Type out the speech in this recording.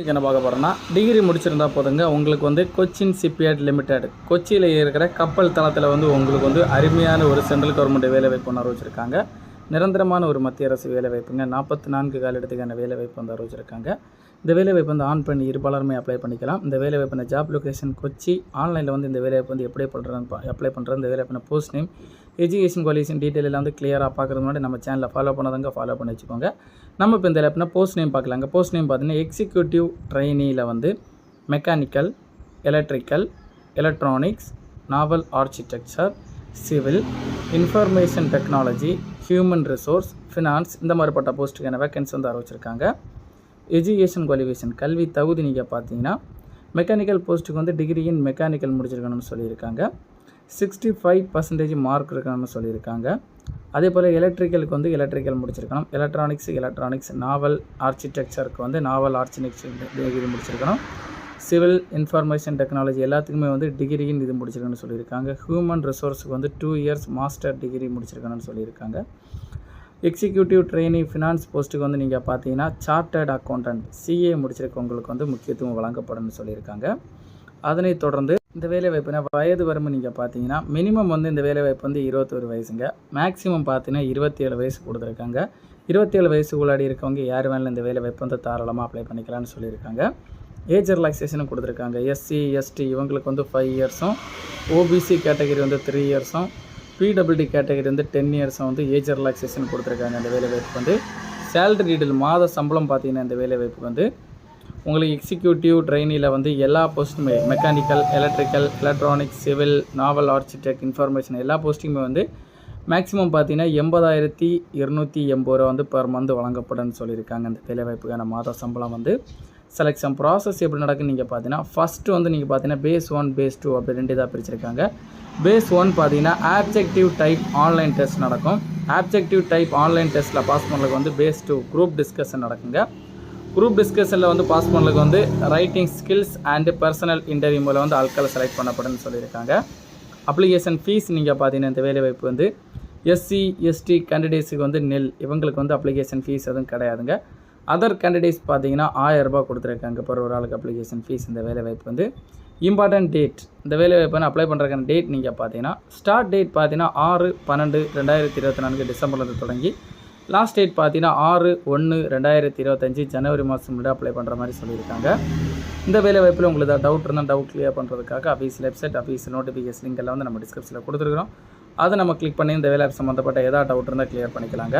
என்ன பார்க்க போகிறோன்னா டிகிரி முடிச்சிருந்தா போதுங்க. உங்களுக்கு வந்து கொச்சின் சிப்யார்ட் லிமிடெட். கொச்சியில் இருக்கிற கப்பல் தளத்தில் வந்து உங்களுக்கு வந்து அருமையான ஒரு சென்ட்ரல் கவர்மெண்ட் வேலைவாய்ப்பு ஒன்று அறிவிச்சிருக்காங்க. நிரந்தரமான ஒரு மத்திய அரசு வேலைவாய்ப்புங்க நாற்பத்தி நான்கு காலிடத்துக்கான வேலைவாய்ப்பு வந்து அறிவிச்சிருக்காங்க. இந்த வேலைவாய்ப்பு வந்து ஆன் பண்ணி இருபாலருமே அப்ளை பண்ணிக்கலாம். இந்த வேலைவாய்ப்பு ஜாப் லொக்கேஷன் கொச்சி. ஆன்லைனில் வந்து இந்த வேலைவாய்ப்பு வந்து எப்படி பண்ணுறாங்க அப்ளை பண்ணுறது இந்த வேலைவாய்ப்பு post name education qualification detail எல்லாம் வந்து கிளியராக பார்க்குறது முன்னாடி நம்ம சேனலை ஃபாலோ பண்ணதாங்க ஃபாலோ பண்ணி வச்சுக்கோங்க. நம்ம இப்போ இந்த லேப்னா போஸ்ட் நேம் பார்க்கலாங்க. போஸ்ட் நேம் பார்த்தீங்கன்னா எக்ஸிக்யூட்டிவ் ட்ரைனியில் வந்து mechanical electrical electronics naval architecture civil information technology human resource finance இந்த மாதிரிப்பட்ட போஸ்ட்டுக்கான வேக்கன்சி வந்து அறிவிச்சிருக்காங்க. எஜுகேஷன் குவாலிஃபிகேஷன் கல்வி தகுதி நீங்கள் பார்த்தீங்கன்னா மெக்கானிக்கல் போஸ்ட்டுக்கு வந்து டிகிரி இன் மெக்கானிக்கல் முடிச்சிருக்கணும்னு சொல்லியிருக்காங்க. சிக்ஸ்டி ஃபைவ் பர்சன்டேஜ் மார்க் இருக்கணும்னு சொல்லியிருக்காங்க. அதே போல் எலக்ட்ரிக்கலுக்கு வந்து எலக்ட்ரிக்கல் முடிச்சிருக்கணும். எலக்ட்ரானிக்ஸ் எலக்ட்ரானிக்ஸ் நாவல் ஆர்கிடெக்சருக்கு வந்து நாவல் ஆர்கிடெக்சர் டிகிரி முடிச்சிருக்கணும். சிவில் இன்ஃபர்மேஷன் டெக்னாலஜி எல்லாத்துக்குமே வந்து டிகிரின்னு இது முடிச்சிருக்கணும்னு சொல்லியிருக்காங்க. ஹியூமன் ரிசோர்ஸுக்கு வந்து டூ இயர்ஸ் மாஸ்டர் டிகிரி முடிச்சிருக்கணும்னு சொல்லியிருக்காங்க. எக்ஸிக்யூட்டிவ் ட்ரெயினிங் ஃபினான்ஸ் போஸ்ட்டுக்கு வந்து நீங்கள் பார்த்தீங்கன்னா சார்ட்டர்ட் அக்கௌண்டன்ட் சிஏ முடிச்சிருக்கவங்களுக்கு வந்து முக்கியத்துவம் வழங்கப்படும்னு சொல்லியிருக்காங்க. அதனைத் தொடர்ந்து இந்த வேலைவாய்ப்புனா வயது வரம்பு நீங்கள் பார்த்தீங்கன்னா மினிமம் வந்து இந்த வேலைவாய்ப்பு வந்து இருபத்தொரு வயசுங்க. மேக்ஸிமம் பார்த்தீங்கன்னா இருபத்தி ஏழு வயசு கொடுத்துருக்காங்க. இருபத்தேழு வயசுக்குள்ளாடி இருக்கவங்க யார் வேணாலும் இந்த வேலைவாய்ப்பு வந்து தாராளமாக அப்ளை பண்ணிக்கலாம்னு சொல்லியிருக்காங்க. ஏஜ் ரிலாக்ஸேஷனும் கொடுத்துருக்காங்க. எஸ்சி எஸ்டி இவங்களுக்கு வந்து ஃபைவ் இயர்ஸும் ஓபிசி கேட்டகரி வந்து த்ரீ இயர்ஸும் பிடபிள்டி கேட்டகரி வந்து டென் இயர்ஸும் வந்து ஏஜ் ரிலாக்ஸேஷன் கொடுத்துருக்காங்க இந்த வேலைவாய்ப்பு வந்து. சேலரி டீடெயில் மாத சம்பளம் பார்த்தீங்கன்னா இந்த வேலைவாய்ப்பு வந்து உங்களுக்கு எக்ஸிக்யூட்டிவ் ட்ரைனியில் வந்து எல்லா போஸ்ட்டுமே mechanical electrical electronics civil naval architect information எல்லா போஸ்ட்டுமே வந்து மேக்ஸிமம் பார்த்தீங்கன்னா எண்பதாயிரத்தி இருநூற்றி எண்பது ரூபா வந்து பர் மந்த் வழங்கப்படும்னு சொல்லியிருக்காங்க. இந்த வேலைவாய்ப்புக்கான மாத சம்பளம் வந்து செலெக்ஷன் ப்ராசஸ் எப்படி நடக்குன்னு நீங்கள் பார்த்தீங்கன்னா ஃபஸ்ட்டு வந்து நீங்கள் பார்த்தீங்கன்னா பேஸ் ஒன் பேஸ் டூ அப்படி ரெண்டு இதாக பிரிச்சிருக்காங்க. பேஸ் ஒன் பார்த்தீங்கன்னா ஆப்ஜெக்டிவ் டைப் ஆன்லைன் டெஸ்ட் நடக்கும். ஆப்ஜெக்டிவ் டைப் ஆன்லைன் டெஸ்ட்டில் பாஸ் பண்ணுறதுக்கு வந்து பேஸ் டூ குரூப் டிஸ்கஷன் நடக்குங்க. குரூப் டிஸ்கஷனில் வந்து பாஸ் பண்ணலுக்கு வந்து writing skills and personal interview மூலம் வந்து ஆட்களை செலக்ட் பண்ணப்படும்னு சொல்லியிருக்காங்க. அப்ளிகேஷன் ஃபீஸ் நீங்கள் பார்த்தீங்கன்னா இந்த வேலைவாய்ப்பு வந்து எஸ்சி எஸ்டி கேண்டிடேட்ஸுக்கு வந்து நெல் இவங்களுக்கு வந்து அப்ளிகேஷன் ஃபீஸ் எதுவும் கிடையாதுங்க. அதர் கேண்டிடேட்ஸ் பார்த்தீங்கன்னா ஆயரரூபா கொடுத்துருக்காங்க இப்போ ஒரு ஆளுக்கு அப்ளிகேஷன் ஃபீஸ் இந்த வேலைவாய்ப்பு வந்து இம்பார்ட்டன்ட் டேட் இந்த வேலைவாய்ப்பு அப்ளை பண்ணுறதுக்கான டேட் நீங்கள் பார்த்தீங்கன்னா ஸ்டார்ட் டேட் பார்த்தீங்கன்னா ஆறு பன்னெண்டு ரெண்டாயிரத்தி இருபத்தி நான்கு டிசம்பர்லேருந்து தொடங்கி லாஸ்ட் டேட் பார்த்தீங்கன்னா ஆறு ஒன்று ரெண்டாயிரத்தி இருபத்தஞ்சி ஜனவரி மாதம் முன்னாடி அப்ளை பண்ணுற மாதிரி சொல்லியிருக்காங்க. இந்த வேலை வாய்ப்பில் உங்களுக்கு ஏதாவது டவுட் இருந்தால் டவுட் கிளியர் பண்ணுறதுக்காக official website official notification link எல்லாம் வந்து நம்ம டிஸ்கிரிப்ஷனில் கொடுத்துருக்குறோம். அதை நம்ம கிளிக் பண்ணி இந்த வேலை சம்மந்தப்பட்ட ஏதாவது டவுட் இருந்தால் கிளியர் பண்ணிக்கலாங்க.